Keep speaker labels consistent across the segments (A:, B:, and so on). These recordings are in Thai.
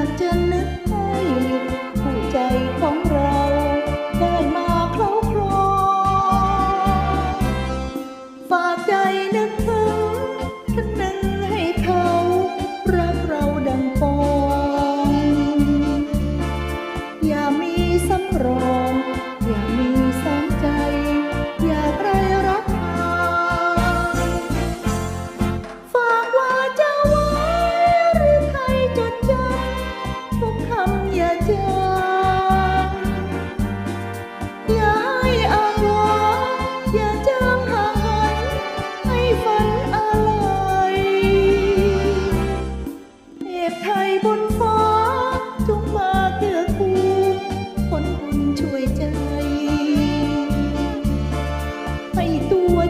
A: ากจะนึกให้หัวใจของเราได้มาคล้าครองฝากใจนึกถึงท่านหนึ่งให้เขา รักเราดังปอง อย่ามีสำรอง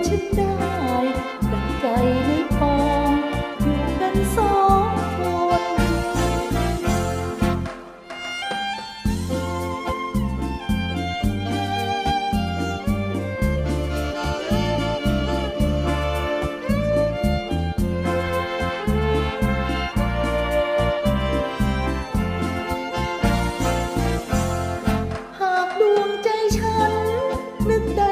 A: ฉันได้ดังใจในปองอยู่กันสองคนหากดวงใจฉันนึกใด